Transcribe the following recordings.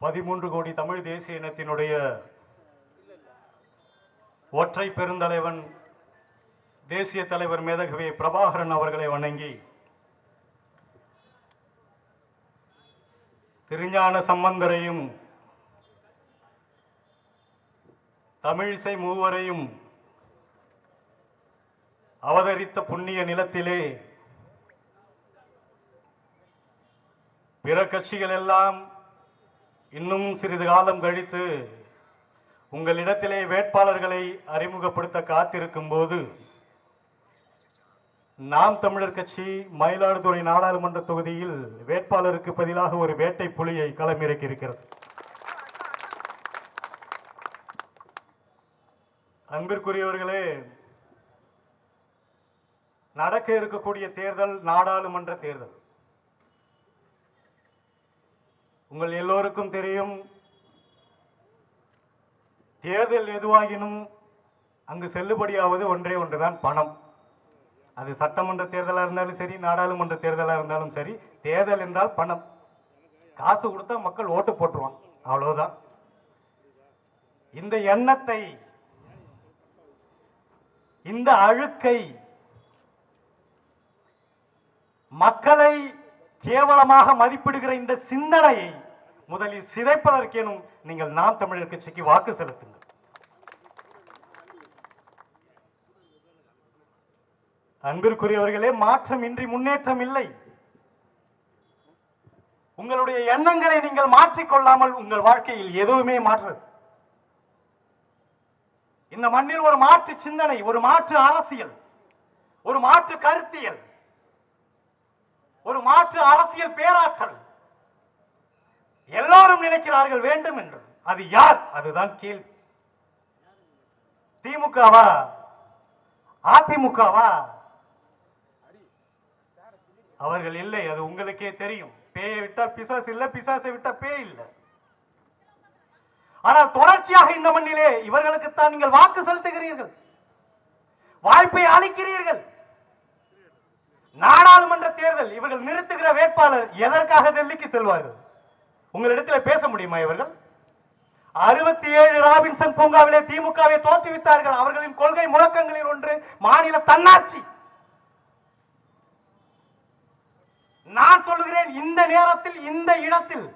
பதிமூன்று கோடி தமிழ் தேசிய இனத்தினுடைய ஒற்றை பெருந்தலைவன் தேசிய தலைவர் மேதகவி பிரபாகரன் அவர்களை வணங்கி திருஞான சம்பந்தரையும் தமிழிசை மூவரையும் அவதரித்த புண்ணிய நிலத்திலே பிற கட்சிகள் எல்லாம் இன்னும் சிறிது காலம் கழித்து உங்களிடத்திலே வேட்பாளர்களை அறிமுகப்படுத்த காத்திருக்கும் போது நாம் தமிழர் கட்சி மயிலாடுதுறை நாடாளுமன்ற தொகுதியில் வேட்பாளருக்கு பதிலாக ஒரு வேட்டை புலியை களமிறக்கி இருக்கிறது அன்பிற்குரியவர்களே நடக்க இருக்கக்கூடிய தேர்தல் நாடாளுமன்ற தேர்தல். உங்கள் எல்லோருக்கும் தெரியும். தேர்தல் எதுவாகினும் அங்கு செல்லுபடியாவது ஒன்றே ஒன்றுதான் பணம். அது சட்டமன்ற தேர்தலாக இருந்தாலும் சரி நாடாளுமன்ற தேர்தலாக இருந்தாலும் சரி தேர்தல் என்றால் பணம். காசு கொடுத்தா மக்கள் ஓட்டு போட்டுருவான் அவ்வளவுதான். இந்த எண்ணத்தை இந்த அழுக்கை மக்களை கேவலமாக மதிப்பிடுகிற இந்த சிந்தனையை முதலில் சிதைப்பதற்கேனும் நீங்கள் நாம் தமிழர் கட்சிக்கு வாக்கு செலுத்துங்கள். அன்பிற்குரியவர்களே மாற்றம் இன்றி முன்னேற்றம் இல்லை. உங்களுடைய எண்ணங்களை நீங்கள் மாற்றிக்கொள்ளாமல் உங்கள் வாழ்க்கையில் எதுவுமே மாற்றது. இந்த மண்ணில் ஒரு மாற்று சிந்தனை ஒரு மாற்று அரசியல் ஒரு மாற்று கருத்தியல் ஒரு மாற்று அரசியல் பேராற்றல். எல்லாரும் நினைக்கிறார்கள் வேண்டும் என்று. அது யார்? அதுதான் கேள்வி. திமுகவா? அதிமுகவா? அவர்கள் இல்லை அது உங்களுக்கே தெரியும். பேயை விட்டா பிசாசு இல்ல பிசாசை விட்டா பேய் இல்லை. ஆனால் தொடர்ச்சியாக இந்த மண்ணிலே இவர்களுக்குத்தான் நீங்கள் வாக்கு செலுத்துகிறீர்கள். வாய்ப்பை அளிக்கிறீர்கள். நாடாளுமன்ற தேர்தல் இவர்கள் நிறுத்துகிற வேட்பாளர் எதற்காக டெல்லிக்கு செல்வார்கள்? உங்களிடத்தில் பேச முடியுமா இவர்கள்? அறுபத்தி ஏழு ராபின்சன் பூங்காவிலே திமுகவை தோற்றுவித்தார்கள். அவர்களின் கொள்கை முழக்கங்களில் ஒன்று மாநில தன்னாட்சி. நான் சொல்லுகிறேன் இந்த நேரத்தில் இந்த இடத்தில்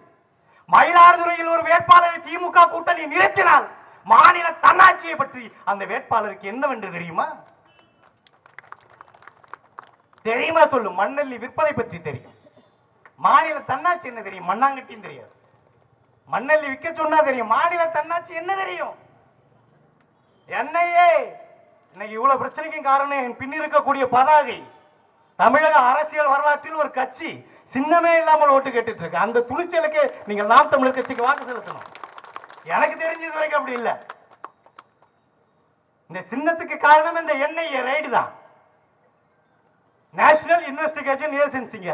மயிலாடுதுறையில் ஒரு வேட்பாளரை திமுக கூட்டணி நிறுத்தினால் மாநில தன்னாட்சியை பற்றி அந்த வேட்பாளருக்கு என்னவென்று தெரியுமா? தெரியுமா சொல்லு மண்ணல்லி விற்பதை பற்றி தெரியும். மாநில தன்னாட்சி என்ன தெரியும்? மண்ணாங்கட்டியும் தெரியாது. மண்ணல்லி விற்க சொன்னா தெரியும். மாநில தன்னாட்சி என்ன தெரியும்? என்னையே இன்னைக்கு இவ்வளவு பிரச்சனைக்கும் காரணம் என் பின் இருக்கக்கூடிய பதாகை. தமிழக அரசியல் வரலாற்றில் ஒரு கட்சி சின்னமே இல்லாமல் ஓட்டு கேட்டுட்டு இருக்கு அந்த துணிச்சலுக்கு நீங்கள் நாம் தமிழர் கட்சிக்கு வாக்கு செலுத்தணும். எனக்கு தெரிஞ்சது வரைக்கும் அப்படி இல்லை. இந்த சின்னத்துக்கு காரணம் இந்த எண்ணெய் ரைடு தான். நேஷனல் இன்வெஸ்டிகேஷன் ஏஜென்சிங்க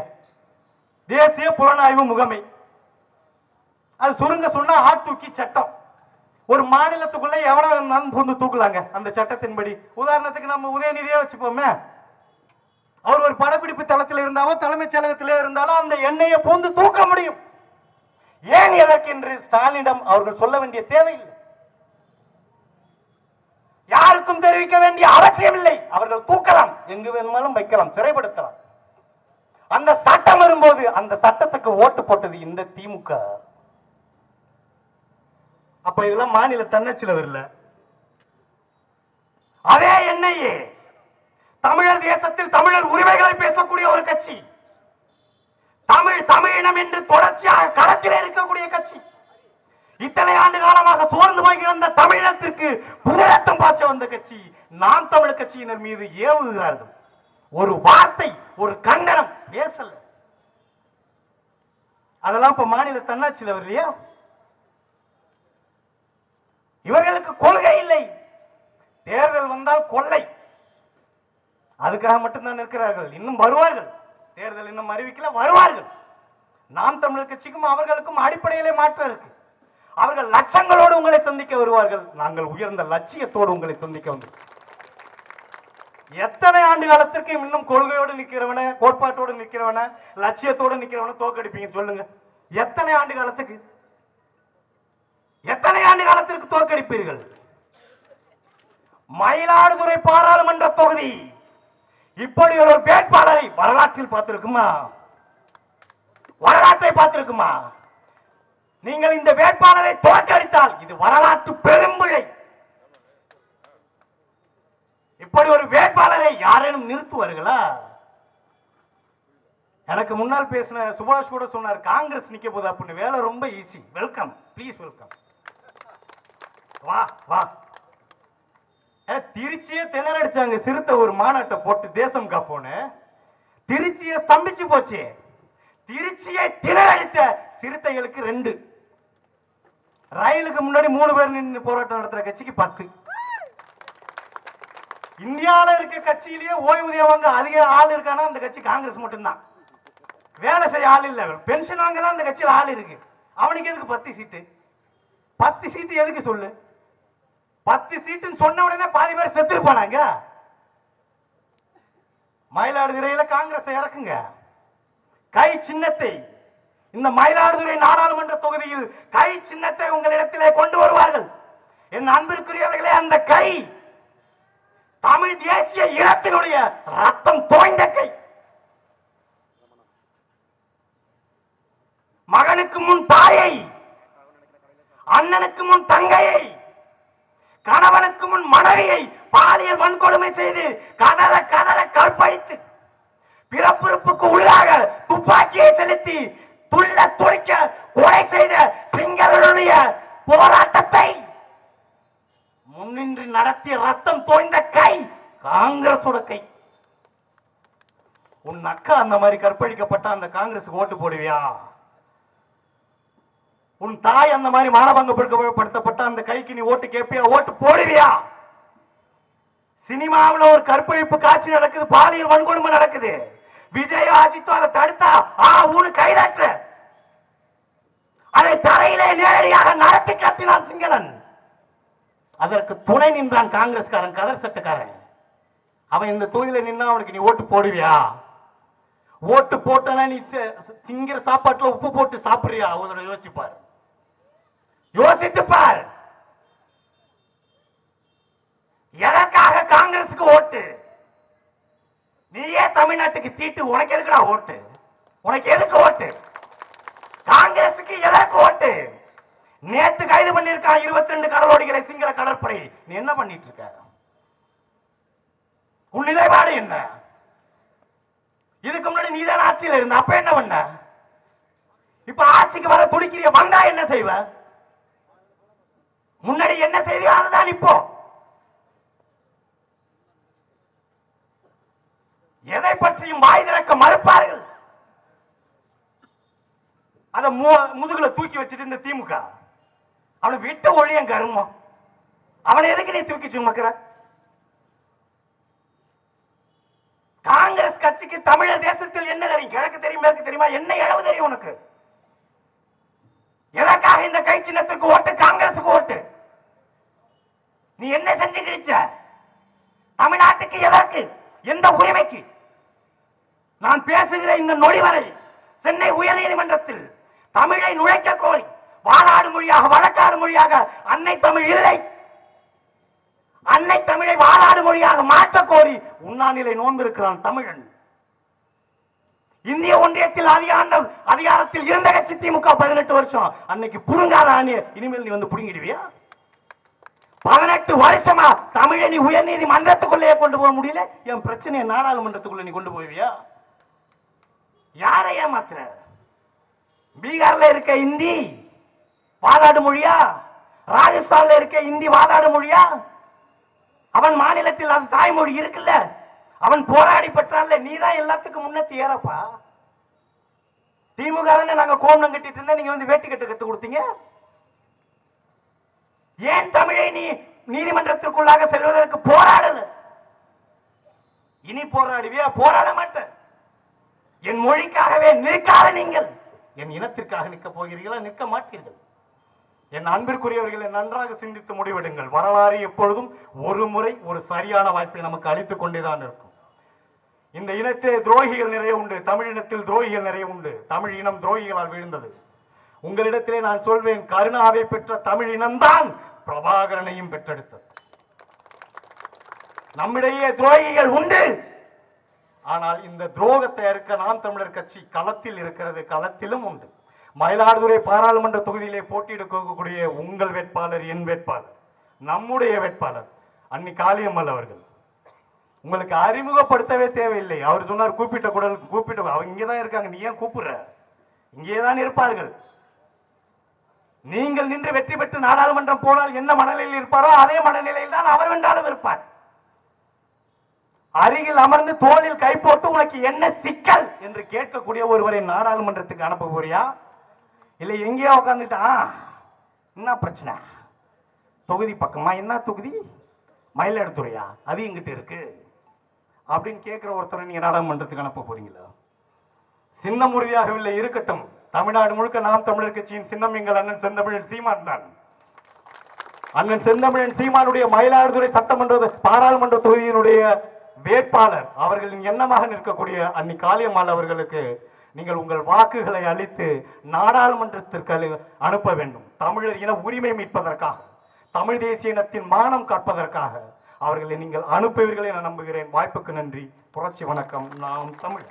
தேசிய புலனாய்வு முகமை. அது சுருங்க சொன்னா ஆத்தூக்கி சட்டம். ஒரு மாநிலத்துக்குள்ள எவ்வளவு வேணும்னாலும் பூந்து தூக்கலாங்க அந்த சட்டத்தின்படி. உதாரணத்துக்கு நம்ம உதயநிதியே வச்சுப்போமே. அவர் ஒரு படப்பிடிப்பு தளத்தில் இருந்தாலும் தலைமைச் செயலகத்திலே இருந்தாலும் அந்த எண்ணெயை பூந்து தூக்க முடியும். ஏன் எதற்கென்று ஸ்டாலினிடம் அவர்கள் சொல்ல வேண்டிய தேவையில்லை. யாருக்கும் தெரிவிக்க வேண்டிய அவசியம் இல்லை அவர்கள் தூக்கலாம். எங்கு வேணுமாலும் வைக்கலாம். சிறைப்படுத்தலாம். அந்த சட்டம் வரும்போது அந்த சட்டத்துக்கு ஓட்டு போட்டது இந்த திமுக. அப்ப இதெல்லாம் மாநில தன்னச்சில வரல. அதே என்ஐஏ தமிழர் தேசத்தில் தமிழர் உரிமைகளை பேசக்கூடிய ஒரு கட்சி. தமிழ் தமிழினம் என்று தொடர்ச்சியாக களத்தில் இருக்கக்கூடிய கட்சி. இத்தனை ஆண்டு காலமாக சோர்ந்து போய் கிடந்த தமிழகத்திற்கு புதிரத்தம் பாய்ச்ச வந்த கட்சி நாம் தமிழ் கட்சியினர் மீது ஏவுகிறார்கள். ஒரு வார்த்தை ஒரு கண்டனம் பேசல. அதெல்லாம் இப்ப மாநில தன்னாட்சியில் வரலையா இவர்களுக்கு கொள்கை இல்லை. தேர்தல் வந்தால் கொள்ளை. அதுக்காக மட்டும்தான் இருக்கிறார்கள் இன்னும் வருவார்கள். தேர்தல் இன்னும் அறிவிக்கல வருவார்கள். நாம் தமிழர் கட்சிக்கும் அவர்களுக்கும் அடிப்படையிலே மாற்றம் இருக்கு. அவர்கள் லட்சங்களோடு உங்களை சந்திக்க வருவார்கள். நாங்கள் உயர்ந்த லட்சியத்தோடு உங்களை சந்திக்க வந்து எத்தனை ஆண்டு காலத்திற்கு இன்னும் கொள்கையோடு நிற்கிறவன கோட்பாட்டோடு நிற்கிறவன லட்சியத்தோடு நிற்கிறவன தோக்கடிப்பீங்க சொல்லுங்க. எத்தனை ஆண்டு காலத்துக்கு? எத்தனை ஆண்டு காலத்திற்கு தோற்கடிப்பீர்கள்? மயிலாடுதுறை பாராளுமன்ற தொகுதி. இப்படி ஒரு வேட்பாளரை வரலாற்றில் பார்த்திருக்குமா? வரலாற்றை பார்த்திருக்குமா? நீங்கள் இந்த வேட்பாளரை தோற்கடித்தால் இது வரலாற்று பெரும்பிழை இப்படி ஒரு வேட்பாளரை யாரேனும் நிறுத்துவார்களா? எனக்கு முன்னால் பேசின சுபாஷ் கூட சொன்னார் காங்கிரஸ் நிக்க போது அப்படின்னு. வேலை ரொம்ப ஈஸி வெல்கம் ப்ளீஸ் வெல்கம் வா வா. ஏ, திருச்சியே திணறடிச்சாங்க. சிறுத்தை ஒரு மாநாட்டை போட்டு தேசம் காப்போன்னு. திருச்சியை ஸ்தம்பிச்சு போச்சு. திருச்சியை திணறடித்த சிறுத்தைகளுக்கு ரெண்டு. ரயிலுக்கு முன்னாடி மூணு பேர் நின்று போராட்டம் நடத்துற கட்சிக்கு பத்து. இந்தியாவில் இருக்க கட்சியிலேயே ஓய்வூதியம் வாங்க அதிக ஆள் இருக்கானா அந்த கட்சி காங்கிரஸ் மட்டும்தான். வேலை செய்ய ஆள் இல்லை. பென்ஷன் வாங்கினா அந்த கட்சியில் ஆள் இருக்கு. அவனுக்கு எதுக்கு பத்து சீட்டு? பத்து சீட்டு எதுக்கு சொல்லு? பத்து சீட்டுன்னு சொன்ன உடனே பாதி பேர் செத்துருப்பானாங்க. மயிலாடுதுறையில காங்கிரஸ் இறக்குங்க. கை சின்னத்தை இந்த மயிலாடுதுறை நாடாளுமன்ற தொகுதியில் கை சின்னத்தை உங்களிடத்திலே கொண்டு வருவார்கள். என் அன்பிற்குரியவர்களே அந்த கை தமிழ் தேசிய இனத்தினுடைய ரத்தம் தோய்ந்த கை. மகனுக்கு முன் தாயை அண்ணனுக்கு முன் தங்கையை கணவனுக்கு முன் மனைவியை பாலியல் வன்கொடுமை செய்து கதற கதற கற்பழித்து பிறப்புறுப்புக்கு உள்ளாக துப்பாக்கியை செலுத்தி துள்ள துடிக்க கொலை செய்த சிங்களனுடைய போராட்டத்தை முன்னின்று நடத்திய ரத்தம் தோய்ந்த கை காங்கிரஸோட கை. உன் அக்கா அந்த மாதிரி கற்பழிக்கப்பட்ட அந்த காங்கிரஸுக்கு ஓட்டு போடுவியா? உன் தாய் அந்த மாதிரி மானபங்கப்படுத்தப்பட்ட அந்த கைக்கு நீ ஓட்டு கேட்பியா ஓட்டு போடுவியா? சினிமாவுல ஒரு கற்பழிப்பு காட்சி நடக்குது பாலியல் வன்கொடுமை நடக்குது. விஜய் அஜித்தோ அதை தடுத்தா ஆ ஊனு கைதற்ற அதை தரையிலே நேரடியாக நடத்தி காட்டினான் சிங்களன். அதற்கு துணை நின்றான் காங்கிரஸ்காரன் கதர் சட்டக்காரன். அவன் இந்த தொகுதியில நின்னா அவனுக்கு நீ ஓட்டு போடுவியா? ஓட்டு போட்டனா நீ சி- சிங்கிற சாப்பாட்டுல உப்பு போட்டு சாப்பிடுறியா? அவங்களோட யோசிச்சு யோசித்துப்பார் யோசித்து பார் எதற்காக காங்கிரசுக்கு ஓட்டு நீயே தமிழ்நாட்டுக்கு தீட்டு உனக்கு எதுக்குடா ஓட்டு? உனக்கு எதுக்கு ஓட்டு? காங்கிரசுக்கு எதற்கு ஓட்டு? நேத்து கைது பண்ணிருக்கான் இருபத்தி ரெண்டு கடலோடிகளை சிங்கள கடற்படை. நீ என்ன பண்ணிட்டு இருக்க உன் நிலைப்பாடு என்ன? இதுக்கு முன்னாடி நீதான் ஆட்சியில் இருந்த அப்ப என்ன பண்ண? இப்ப ஆட்சிக்கு வர துடிக்கிறிய வந்தா என்ன செய்வ? முன்னாடி என்ன செய்தியோ அதுதான் இப்போ. எதை பற்றியும் வாய் திறக்க மறுப்பார்கள்? அத மு- முதுகுல தூக்கி வச்சுட்டு இந்த திமுக அவனை விட்டு ஒழிய கருமம். அவனை எதுக்கு நீ தூக்கி சுமக்கிற காங்கிரஸ் கட்சிக்கு தமிழ தேசத்தில் என்ன தெரியும்? கிழக்கு தெரியும் மேற்கு தெரியுமா? என்ன இழவு தெரியும் உனக்கு? எதற்காக இந்த கை சின்னத்திற்கு ஓட்டு காங்கிரசுக்கு ஓட்டு? நீ என்ன செஞ்சு கிழிச்ச தமிழ்நாட்டுக்கு எதற்கு? எந்த உரிமைக்கு? நான் பேசுகிற இந்த நொடி வரை சென்னை உயர்நீதிமன்றத்தில் தமிழை நுழைக்க கோரி வாழாடு மொழியாக வழக்காடு மொழியாக அன்னை தமிழ் இல்லை. அன்னை தமிழை வாழாடு மொழியாக மாற்ற கோரி உண்ணாநிலை நோன்பிருக்கிறான் தமிழன். இந்திய ஒன்றியத்தில் அதிகாரம் அதிகாரத்தில் இருந்த கட்சி திமுக பதினெட்டு வருஷம். அன்னைக்கு புடுங்காத அணிய இனிமேல் நீ வந்து புடுங்கிடுவியா? பதினெட்டு வருஷமா தமிழை நீ உயர் நீதிமன்றத்துக்குள்ளேயே கொண்டு போக முடியல? என் பிரச்சனையை நாடாளுமன்றத்துக்குள்ள நீ கொண்டு போவியா யாரை ஏமாத்துற பீகார்ல இருக்க இந்தி வாதாடு மொழியா? ராஜஸ்தான்ல இருக்க இந்தி வாதாடு மொழியா? அவன் மாநிலத்தில் அது தாய்மொழி இருக்குல்ல? அவன் போராடி பெற்றான்ல நீ தான் எல்லாத்துக்கும் முன்னத்தி ஏறப்பா. திமுக தானே நாங்க கோமணம் கட்டிட்டு இருந்தா நீங்க வந்து வேட்டி கட்ட கத்து கொடுத்தீங்க. ஏன் தமிழை நீ நீதிமன்றத்திற்குள்ளாக செல்வதற்கு போராடல? இனி போராடுவியா? போராட மாட்டேன். என் மொழிக்காகவே நிற்காத நீங்கள். என் இனத்திற்காக நிற்க போகிறீர்களா? நிற்க மாட்டீர்கள். என் அன்பிற்குரியவர்களை நன்றாக சிந்தித்து முடிவெடுங்கள். வரலாறு எப்பொழுதும் ஒரு முறை ஒரு சரியான வாய்ப்பை நமக்கு அளித்துக் கொண்டேதான் இருக்கும். இந்த இனத்தே துரோகிகள் நிறைய உண்டு. தமிழ் இனத்தில் துரோகிகள் நிறைய உண்டு. தமிழ் இனம் துரோகிகளால் வீழ்ந்தது. உங்களிடத்திலே நான் சொல்வேன் கருணாவை பெற்ற தமிழ் இனம்தான் பிரபாகரனையும் பெற்றெடுத்தது. நம்மிடையே துரோகிகள் உண்டு. ஆனால் இந்த துரோகத்தை இருக்க நாம் தமிழர் கட்சி களத்தில் இருக்கிறது களத்திலும் உண்டு. மயிலாடுதுறை பாராளுமன்ற தொகுதியிலே போட்டியிடக்கூடிய உங்கள் வேட்பாளர் என் வேட்பாளர் நம்முடைய வேட்பாளர் அன்னி காளியம்மல் அவர்கள். உங்களுக்கு அறிமுகப்படுத்தவே தேவையில்லை. அவர் சொன்னார் கூப்பிட்ட குடல் கூப்பிட்ட அவங்க இங்கே தான் இருக்காங்க. நீ ஏன் கூப்பிடுற? இங்கே தான் இருப்பார்கள். நீங்கள் நின்று வெற்றி பெற்று நாடாளுமன்றம் போனால் என்ன மனநிலையில் இருப்பாரோ அதே மனநிலையில் தான் அவர் வென்றாலும் இருப்பார். அருகில் அமர்ந்து தோளில் கை போட்டு உனக்கு என்ன சிக்கல் என்று கேட்கக்கூடிய ஒருவரை நாடாளுமன்றத்துக்கு அனுப்ப போறியா? இல்லை எங்கேயோ உட்காந்துட்டா என்ன பிரச்சனை? தொகுதி பக்கமா? என்ன தொகுதி? மயிலாடுதுறையா? அது எங்கிட்ட இருக்கு. அப்படின்னு கேட்கிற ஒருத்தரை நீங்க நாடாளுமன்றத்துக்கு அனுப்ப போறீங்களா? சின்னம் உறுதியாகவில்லை இருக்கட்டும். தமிழ்நாடு முழுக்க நாம் தமிழர் கட்சியின் சின்னம் எங்கள் அண்ணன் செந்தமிழன் சீமான் தான். அண்ணன் செந்தமிழன் சீமானுடைய மயிலாடுதுறை சட்டமன்ற பாராளுமன்ற தொகுதியினுடைய வேட்பாளர் அவர்களின் எண்ணமாக நிற்கக்கூடிய அன்னி காளியம்மாள் அவர்களுக்கு நீங்கள் உங்கள் வாக்குகளை அளித்து நாடாளுமன்றத்திற்கு அனுப்ப வேண்டும். தமிழர் இன உரிமை மீட்பதற்காக தமிழ் தேசிய இனத்தின் மானம் காப்பதற்காக அவர்களை நீங்கள் அனுப்புவீர்கள் என நம்புகிறேன். வாய்ப்புக்கு நன்றி. புரட்சி வணக்கம். நாம் தமிழ்